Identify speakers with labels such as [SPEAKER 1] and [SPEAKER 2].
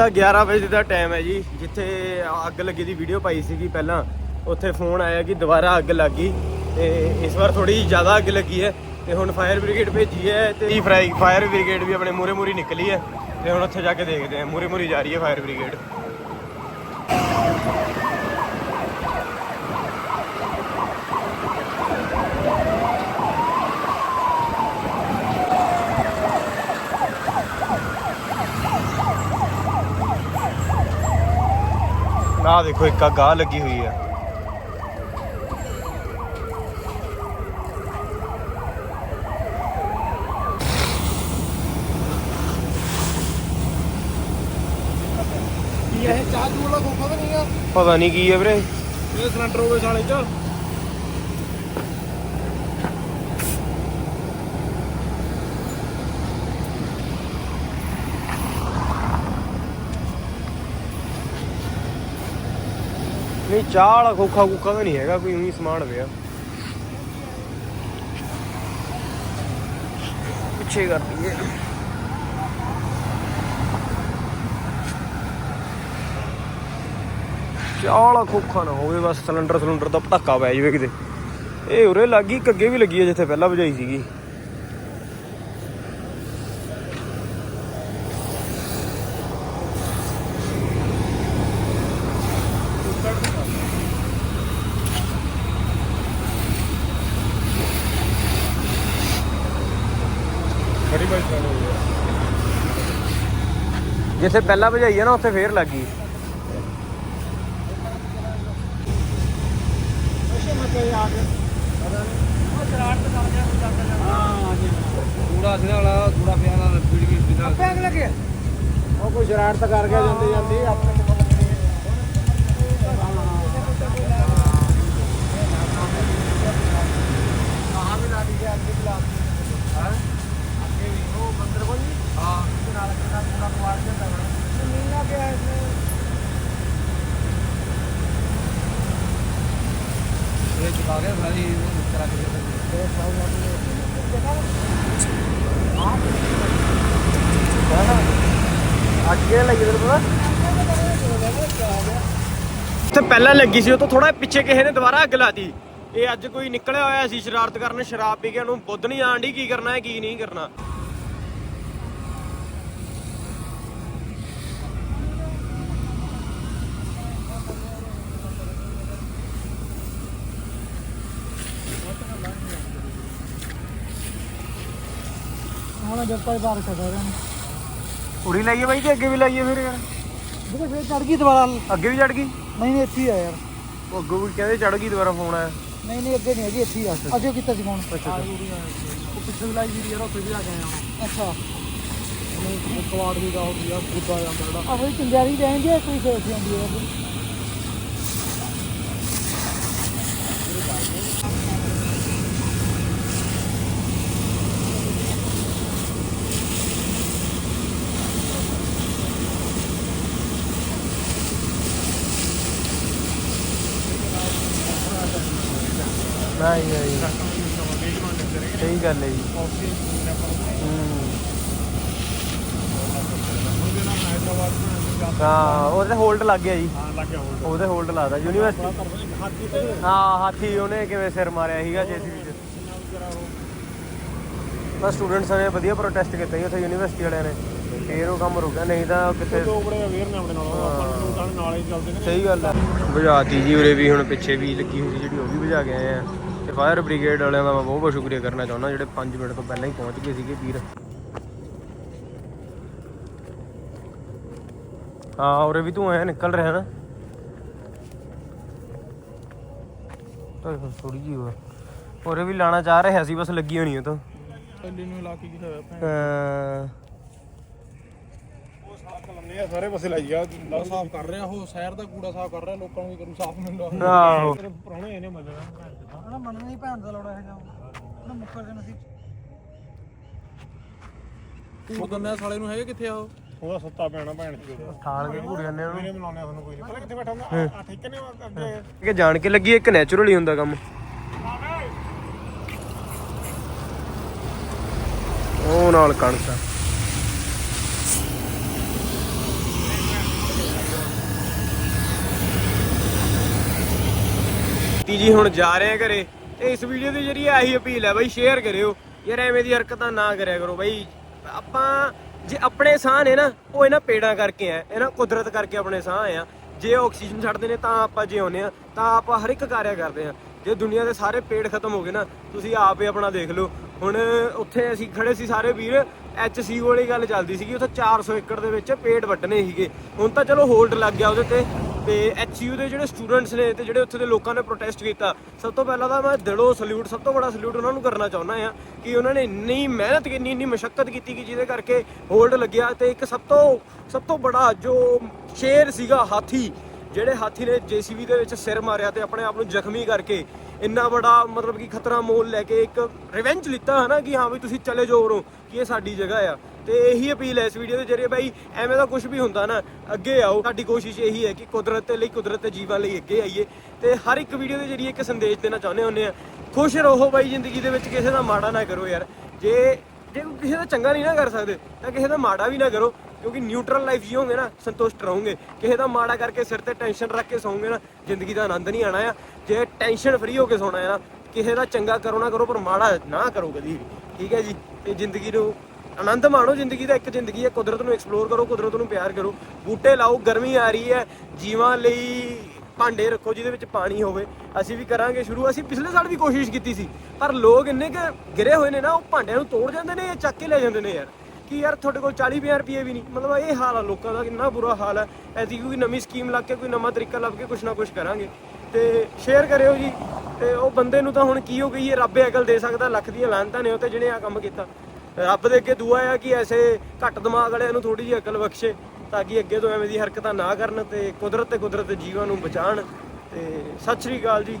[SPEAKER 1] ਤਾਂ 11 ਵਜੇ ਦਾ ਟਾਈਮ ਹੈ ਜੀ, ਜਿੱਥੇ ਅੱਗ ਲੱਗੀ ਦੀ ਵੀਡੀਓ ਪਾਈ ਸੀਗੀ ਪਹਿਲਾਂ। ਉੱਥੇ ਫੋਨ ਆਇਆ ਕਿ ਦੁਬਾਰਾ ਅੱਗ ਲੱਗ ਗਈ ਤੇ ਇਸ ਵਾਰ ਥੋੜੀ ਜ਼ਿਆਦਾ ਅੱਗ ਲੱਗੀ ਹੈ ਤੇ ਹੁਣ ਫਾਇਰ ਬ੍ਰਿਗੇਡ ਭੇਜੀ ਹੈ ਤੇ ਫਰਾਈ ਫਾਇਰ ਬ੍ਰਿਗੇਡ ਵੀ ਆਪਣੇ ਮੂਰੇ ਮੂਰੀ ਨਿਕਲੀ ਹੈ ਤੇ ਹੁਣ ਉੱਥੇ ਜਾ ਕੇ ਦੇਖਦੇ ਹਾਂ। ਮੂਰੇ ਮੂਰੀ ਜਾ ਰਹੀ ਹੈ ਫਾਇਰ ਬ੍ਰਿਗੇਡ ਆਹ ਦੇਖੋ ਇੱਕ ਆ ਗਾਹ ਲੱਗੀ ਹੋਈ ਹੈ
[SPEAKER 2] ਕੀ ਇਹ ਚਾਹ ਚੂਹ ਵਾਲਾ ਖੋਖਾ ਤਾਂ ਨਹੀਂ ਆ?
[SPEAKER 1] ਪਤਾ ਨਹੀਂ ਕੀ ਹੈ ਵੀਰੇ।
[SPEAKER 2] ਇਹ ਸਿਲੰਡਰ ਹੋਵੇ ਸਾਲੇ ਚ।
[SPEAKER 1] ਚਾਹ ਵਾਲਾ ਖੋਖਾ ਕੁੱਖਾ ਤਾਂ ਨਹੀਂ ਹੈਗਾ, ਕੋਈ ਉਹੀ ਸਮਾਨ ਪਿਆ। ਪਿੱਛੇ ਕਰ ਦਈਏ। ਚਾਹ ਵਾਲਾ ਖੋਖਾ ਨਾ ਹੋਵੇ, ਬਸ ਸਿਲੰਡਰ ਸਿਲੰਡਰ ਦਾ ਪਟਾਕਾ ਪੈ ਜਾਵੇ ਕਿਤੇ। ਇਹ ਉਰੇ ਲੱਗੀ ਅੱਗੇ ਵੀ ਲੱਗੀ ਹੈ ਜਿੱਥੇ ਪਹਿਲਾਂ ਵਜਾਈ ਸੀਗੀ। ਜਿੱਥੇ ਪਹਿਲਾਂ ਵਜਾਈ ਹੈ ਨਾ ਉੱਥੇ ਫੇਰ ਲੱਗੀ
[SPEAKER 2] ਕੂੜਾ ਸੀ ਵਾਲਾ ਕੂੜਾ ਪਿਆ ਵਾਲਾ ਵੀੜ ਵੀ ਬਿਨਾ ਆਪੇ ਅਗਲੇ ਕੇ ਉਹ ਕੋਈ ਸ਼ਰਾਰਤ ਕਰ ਗਿਆ ਜਾਂਦੇ ਜਾਂਦੇ ਆਪਣੇ ਤੇ ਪਤਾ ਨਹੀਂ ਕਹਾਂ ਵੀ ਲਾ ਦੀ ਗਿਆ ਅੱਗੇ ਵੀ ਲਾ ਹਾਂ? ਅੱਗੇ ਇਹ ਚੁਕਾ ਕਰਾ ਕੇ
[SPEAKER 1] ਅੱਗੇ ਲੱਗੀ ਪਤਾ ਉੱਥੇ ਪਹਿਲਾਂ ਲੱਗੀ ਸੀ ਉਹ ਤੋਂ ਥੋੜਾ ਪਿੱਛੇ ਕਿਸੇ ਨੇ ਦੁਬਾਰਾ ਅੱਗ ਲਾਤੀ ਇਹ ਅੱਜ ਕੋਈ ਨਿਕਲਿਆ ਹੋਇਆ ਸੀ ਸ਼ਰਾਰਤ ਕਰਨ ਸ਼ਰਾਬ ਪੀ ਕੇ ਉਹਨੂੰ ਬੁੱਧ ਨਹੀਂ ਆਣ ਡਈ ਕੀ ਕਰਨਾ ਹੈ ਕੀ ਨਹੀਂ ਕਰਨਾ।
[SPEAKER 2] ਹੁਣ ਜਦ ਤੱਕ ਬਾਹਰ ਕਰ ਰਿਹਾ
[SPEAKER 1] ਉੜੀ ਲਾਈਏ ਬਾਈ ਕਿ ਅੱਗੇ ਵੀ ਲਾਈਏ ਫਿਰ ਯਾਰ?
[SPEAKER 2] ਦੇਖੋ ਫੇਰ ਚੜ ਗਈ ਦੁਬਾਰਾ।
[SPEAKER 1] ਅੱਗੇ ਵੀ ਚੜ ਗਈ?
[SPEAKER 2] ਨਹੀਂ ਨਹੀਂ ਇੱਥੇ ਹੀ ਆ ਯਾਰ।
[SPEAKER 1] ਉਹ ਅੱਗੋਂ ਵੀ ਕਹਿੰਦੇ ਚੜ ਗਈ ਦੁਬਾਰਾ ਫੋਨ ਆਇਆ
[SPEAKER 2] ਨਹੀਂ ਨਹੀਂ ਅੱਗੇ ਨਹੀਂ ਹੈਗੀ ਇੱਥੇ ਹੀ ਆ। ਅਜੋ ਕੀਤਾ ਸੀ ਫੋਨ
[SPEAKER 1] ਅੱਛਾ।
[SPEAKER 2] ਉਹ ਪਿੱਛੇ ਲਾਈ ਵੀਡੀਓ ਯਾਰ ਉੱਥੇ ਵੀ ਆ ਗਏ ਆ ਅੱਛਾ। ਉਹ ਕਵਾੜ ਵੀ ਦਾ ਹੋ ਗਿਆ ਬੁੱਧਾ ਜਾਂਦਾ ਜਿਹੜਾ। ਆ ਬਈ ਚੰਗਿਆਰੀ ਰਹਿੰਦੀ ਹੈ ਕੋਈ ਸੋਚ ਜਾਂਦੀ ਹੈ
[SPEAKER 1] ਨਹੀਂ ਨਹੀਂ ਸਹੀ ਗੱਲ ਹੈ ਜੀ। ਹੂੰ ਹਾਂ ਉਹਦੇ ਹੋਲਡ ਲੱਗ ਗਿਆ ਜੀ।
[SPEAKER 2] ਹਾਂ ਲੱਗ ਗਿਆ ਹੋਲਡ
[SPEAKER 1] ਉਹਦੇ ਹੋਲਡ ਲਾਦਾ ਯੂਨੀਵਰਸਿਟੀ। ਹਾਂ ਹਾਥੀ ਉਹਨੇ ਕਿਵੇਂ ਸਿਰ ਮਾਰਿਆ ਸੀਗਾ ਜੇਸੀਬੀ ਚ। ਬਸ ਸਟੂਡੈਂਟਸ ਨੇ ਵਧੀਆ ਪ੍ਰੋਟੈਸਟ ਕੀਤਾ ਜੀ ਉੱਥੇ ਯੂਨੀਵਰਸਿਟੀ ਵਾਲਿਆਂ ਨੇ। ਫੇਰ ਉਹ ਕੰਮ ਰੁਕਿਆ ਨਹੀਂ ਤਾਂ ਕਿਤੇ
[SPEAKER 2] ਦੋ ਬੜੇ ਅਵੇਅਰ ਨੇ ਆਪਣੇ ਨਾਲ ਆਪਾਂ ਨੂੰ ਤਾਂ ਨਾਲ ਹੀ ਚੱਲਦੇ ਨੇ।
[SPEAKER 1] ਸਹੀ ਗੱਲ ਹੈ। ਬੁਝਾਤੀ ਜੀ ਉਰੇ ਵੀ ਹੁਣ ਪਿੱਛੇ ਵੀ ਲੱਗੀ ਹੋਈ ਸੀ ਜਿਹੜੀ ਉਹ ਵੀ ਬੁਝਾ ਕੇ ਆਏ ਆ। ਤੇ ਫਾਇਰ ਬ੍ਰਿਗੇਡ ਵਾਲਿਆਂ ਦਾ ਮੈਂ ਬਹੁਤ ਬਹੁਤ ਸ਼ੁਕਰੀਆ ਕਰਨਾ ਚਾਹੁੰਦਾ ਜਿਹੜੇ 5 ਮਿੰਟ ਤੋਂ ਪਹਿਲਾਂ ਹੀ ਪਹੁੰਚ ਗਏ ਸੀਗੇ ਵੀਰ। ਹਾਂ ਉਰੇ ਵੀ ਤੂੰ ਐ ਨਿਕਲ ਰਿਹਾ ਨਾ। ਤਾਂ ਥੋੜੀ ਜੀ ਹੋਰ। ਵੀ ਲਾਣਾ ਚਾਹ ਰਿਹਾ ਸੀ ਬਸ ਲੱਗੀ ਹੋਣੀ ਉਹ ਤਾਂ।
[SPEAKER 2] ਪਹਿਲੇ ਨੂੰ ਲਾ ਕੇ ਕੀ ਹੋਇਆ
[SPEAKER 1] ਅਹ
[SPEAKER 2] ਉਹ ਸਾਫ਼ ਕਰਨੇ ਆ ਸਾਰੇ ਪਾਸੇ ਲਾਈ ਆ ਸਾਫ਼ ਕਰ ਰਿਹਾ ਉਹ ਸ਼ਹਿਰ ਦਾ ਕੂੜਾ ਸਾਫ਼ ਕਰ ਰਿਹਾ ਲੋਕਾਂ ਨੂੰ ਵੀ ਕਰੂ ਸਾਫ਼ ਮਿਲਦਾ
[SPEAKER 1] ਆਹੋ
[SPEAKER 2] ਪੁਰਾਣੇ ਇਹਨੇ ਮੰਨਣਾ ਹਣਾ ਮੰਨਣਾ ਹੀ ਭੈਣ ਦਾ ਲੋੜਾ ਹੈਗਾ ਉਹਦਾ ਮੁੱਕਰ ਜਨ ਸੀ ਉਹ ਦੰਨਿਆ ਸਾਲੇ ਨੂੰ ਹੈਗੇ ਕਿੱਥੇ ਆ? ਉਹ ਉਹਦਾ ਸੁੱਤਾ ਪੈਣਾ ਭੈਣ ਚੋਦ
[SPEAKER 1] ਖਾਲ ਕੇ ਘੂੜ ਜਾਂਦੇ ਉਹਨੂੰ
[SPEAKER 2] ਇਹਨੇ ਮਿਲਾਉਣੇ ਤੁਹਾਨੂੰ ਕੋਈ ਨਹੀਂ ਪਤਾ ਕਿੱਥੇ ਬੈਠਾ ਹੁੰਦਾ ਆ ਠੀਕ ਨੇ ਅੱਗੇ
[SPEAKER 1] ਕਿ ਜਾਣ ਕੇ ਲੱਗੀ ਇੱਕ ਨੈਚੁਰਲੀ ਹੁੰਦਾ ਕੰਮ। ਉਹ ਨਾਲ ਕਣਕ ਕੀਤੀ ਜੀ, ਹੁਣ ਜਾ ਰਹੇ ਆ ਘਰੇ। ਤੇ ਇਸ ਵੀਡੀਓ ਦੇ ਜਰੀਏ ਆਹੀ ਅਪੀਲ ਹੈ ਬਾਈ ਸ਼ੇਅਰ ਕਰਿਓ। ਯਾਰ ਐਵੇਂ ਦੀ ਹਰਕਤਾਂ ਨਾ ਕਰਿਆ ਕਰੋ ਬਾਈ। ਆਪਾਂ ਜੇ ਆਪਣੇ ਸਾਹ ਨੇ ਨਾ, ਉਹ ਇਹਨਾਂ ਪੇੜਾਂ ਕਰਕੇ ਆ, ਇਹਨਾਂ ਕੁਦਰਤ ਕਰਕੇ ਆਪਣੇ ਸਾਹ ਆ। ਜੇ ਆਕਸੀਜਨ ਛੱਡਦੇ ਨੇ, ਤਾਂ ਆਪਾਂ ਜਿਉਂਦੇ ਆ, ਤਾਂ ਆਪਾਂ ਹਰ ਇੱਕ ਕਾਰਿਆ ਕਰਦੇ ਆ। ਜੇ ਦੁਨੀਆ ਦੇ ਸਾਰੇ ਪੇੜ ਖਤਮ ਹੋ ਗਏ ਨਾ, ਤੁਸੀਂ ਆਪ ਹੀ ਆਪਣਾ ਦੇਖ ਲਓ। ਹੁਣ ਉੱਥੇ ਅਸੀਂ ਖੜੇ ਸੀ ਸਾਰੇ ਵੀਰ ਐਚਸੀਯੂ ਵਾਲੀ ਗੱਲ ਚੱਲਦੀ ਸੀਗੀ, ਉੱਥੇ 400 ਏਕੜ ਦੇ ਵਿੱਚ ਪੇੜ ਵੱਢਣੇ ਸੀਗੇ। ਹੁਣ ਤਾਂ ਚਲੋ ਹੋਲਡ ਲੱਗ ਗਿਆ ਉਹਦੇ ਤੇ। ਤੇ ਐਚਯੂ ਦੇ ਜਿਹੜੇ ਸਟੂਡੈਂਟਸ ਨੇ ਤੇ ਜਿਹੜੇ ਉੱਥੇ ਦੇ ਲੋਕਾਂ ਨੇ ਪ੍ਰੋਟੈਸਟ ਕੀਤਾ, ਸਭ ਤੋਂ ਪਹਿਲਾਂ ਤਾਂ ਮੈਂ ਦਿਲੋਂ ਸਲੂਟ ਸਭ ਤੋਂ ਬੜਾ ਸਲੂਟ ਉਹਨਾਂ ਨੂੰ ਕਰਨਾ ਚਾਹੁੰਦਾ ਆ ਕਿ ਉਹਨਾਂ ਨੇ ਇੰਨੀ ਮਿਹਨਤ ਕੀਤੀ, ਇੰਨੀ ਮਸ਼ੱਕਤ ਕੀਤੀ ਕਿ ਜਿਹਦੇ ਕਰਕੇ ਹੋਲਡ ਲੱਗਿਆ ਤੇ ਇੱਕ ਸਭ ਤੋਂ ਸਭ ਤੋਂ ਬੜਾ ਜੋ ਸ਼ੇਰ ਸੀਗਾ ਹਾਥੀ, ਜਿਹੜੇ ਹਾਥੀ ਨੇ ਜੀਸੀਬੀ ਦੇ ਵਿੱਚ ਸਿਰ ਮਾਰਿਆ ਤੇ ਆਪਣੇ ਆਪ ਨੂੰ ਜ਼ਖਮੀ ਕਰਕੇ ਇੰਨਾ ਬੜਾ ਮਤਲਬ ਕਿ ਖਤਰਾ ਮੋਲ ਲੈ ਕੇ ਇੱਕ ਰਿਵੈਂਜ ਲਿੱਤਾ ਹਨਾ ਕਿ ਹਾਂ ਵੀ ਤੁਸੀਂ ਚਲੇ ਜਾਓ ਉਰੋਂ, ਕਿ ਇਹ ਸਾਡੀ ਜਗ੍ਹਾ ਆ। ਤੇ ਇਹੀ ਅਪੀਲ ਹੈ ਇਸ ਵੀਡੀਓ ਦੇ ਜਰੀਏ ਬਾਈ, ਐਵੇਂ ਦਾ ਕੁਝ ਵੀ ਹੁੰਦਾ ਨਾ, ਅੱਗੇ ਆਓ। ਸਾਡੀ ਕੋਸ਼ਿਸ਼ ਇਹੀ ਹੈ ਕਿ ਕੁਦਰਤ ਦੇ ਲਈ, ਕੁਦਰਤ ਦੇ ਜੀਵਾਂ ਲਈ ਅੱਗੇ ਆਈਏ। ਤੇ ਹਰ ਇੱਕ ਵੀਡੀਓ ਦੇ ਜਰੀਏ ਇੱਕ ਸੰਦੇਸ਼ ਦੇਣਾ ਚਾਹੁੰਦੇ ਹੁੰਦੇ ਆ, ਖੁਸ਼ ਰਹੋ ਬਾਈ ਜ਼ਿੰਦਗੀ ਦੇ ਵਿੱਚ, ਕਿਸੇ ਦਾ ਮਾੜਾ ਨਾ ਕਰੋ ਯਾਰ। ਜੇ ਜੇ ਕਿਸੇ ਦਾ ਚੰਗਾ ਨਹੀਂ ਨਾ ਕਰ ਸਕਦੇ, ਤਾਂ ਕਿਸੇ ਦਾ ਮਾੜਾ ਵੀ ਨਾ ਕਰੋ, ਕਿਉਂਕਿ ਨਿਊਟਰਲ ਲਾਈਫ ਜੀਓਗੇ ਨਾ, ਸੰਤੁਸ਼ਟ ਰਹੋਗੇ। ਕਿਸੇ ਦਾ ਮਾੜਾ ਕਰਕੇ ਸਿਰ ਤੇ ਟੈਨਸ਼ਨ ਰੱਖ ਕੇ ਸੌਂਗੇ ਨਾ, ਜ਼ਿੰਦਗੀ ਦਾ ਆਨੰਦ ਨਹੀਂ ਆਣਾ ਆ। ਜੇ ਟੈਨਸ਼ਨ ਫ੍ਰੀ ਹੋ ਕੇ ਸੌਣਾ ਹੈ ਨਾ, ਕਿਸੇ ਦਾ ਚੰਗਾ ਕਰੋ ਨਾ ਕਰੋ, ਪਰ ਮਾੜਾ ਨਾ ਕਰੋ ਕਦੀ ਵੀ। ਠੀਕ ਹੈ ਜੀ? ਤੇ ਜ਼ਿੰਦਗੀ ਨੂੰ ਆਨੰਦ ਮਾਣੋ ਜ਼ਿੰਦਗੀ ਦਾ ਇੱਕ ਜ਼ਿੰਦਗੀ ਹੈ, ਕੁਦਰਤ ਨੂੰ ਐਕਸਪਲੋਰ ਕਰੋ, ਕੁਦਰਤ ਨੂੰ ਪਿਆਰ ਕਰੋ। ਬੂਟੇ ਲਾਓ, ਗਰਮੀ ਆ ਰਹੀ ਹੈ, ਜੀਵਾਂ ਲਈ ਭਾਂਡੇ ਰੱਖੋ ਜਿਹਦੇ ਵਿੱਚ ਪਾਣੀ ਹੋਵੇ। ਅਸੀਂ ਵੀ ਕਰਾਂਗੇ ਸ਼ੁਰੂ, ਅਸੀਂ ਪਿਛਲੇ ਸਾਲ ਵੀ ਕੋਸ਼ਿਸ਼ ਕੀਤੀ ਸੀ, ਪਰ ਲੋਕ ਇੰਨੇ ਕਿ ਗਿਰੇ ਹੋਏ ਨੇ ਨਾ, ਉਹ ਭਾਂਡਿਆਂ ਨੂੰ ਤੋੜ ਜਾਂਦੇ ਨੇ ਜਾਂ ਚੱਕ ਕੇ ਲੈ ਜਾਂਦੇ ਨੇ ਯਾਰ। ਕਿ ਯਾਰ ਤੁਹਾਡੇ ਕੋਲ 40 50 ਰੁਪਏ ਵੀ ਨਹੀਂ, ਮਤਲਬ ਇਹ ਹਾਲ ਆ ਲੋਕਾਂ ਦਾ, ਕਿੰਨਾ ਬੁਰਾ ਹਾਲ ਹੈ ਐਸੀ ਕੋਈ ਨਵੀਂ ਸਕੀਮ ਲੱਗ ਕੇ, ਕੋਈ ਨਵਾਂ ਤਰੀਕਾ ਲੱਭ ਕੇ ਕੁਛ ਨਾ ਕੁਛ ਕਰਾਂਗੇ। ਤੇ ਸ਼ੇਅਰ ਕਰਿਓ ਜੀ, ਤੇ ਉਹ ਬੰਦੇ ਨੂੰ ਤਾਂ ਹੁਣ ਕੀ ਹੋ ਗਈ ਹੈ, ਰੱਬ ਅਕਲ ਦੇ ਸਕਦਾ, ਲੱਖ ਦੀਆਂ ਲਾਂਤਾਂ ਨੇ ਉਹ ਤੇ ਜਿਹਨੇ ਆ ਕੰਮ ਕੀਤਾ। ਰੱਬ ਦੇ ਅੱਗੇ ਦੁਆ ਆ ਕਿ ਐਸੇ ਘੱਟ ਦਿਮਾਗ ਵਾਲਿਆਂ ਨੂੰ ਥੋੜੀ ਜਿਹੀ ਅਕਲ ਬਖਸ਼ੇ ਤਾਂ ਕਿ ਅੱਗੇ ਤੋਂ ਐਵੇਂ ਦੀ ਹਰਕਤਾਂ ਨਾ ਕਰਨ ਤੇ ਕੁਦਰਤ ਤੇ ਕੁਦਰਤ ਜੀਵਾਂ ਨੂੰ ਬਚਾਉਣ ਤੇ ਸਤਿ ਸ਼੍ਰੀ ਅਕਾਲ ਜੀ।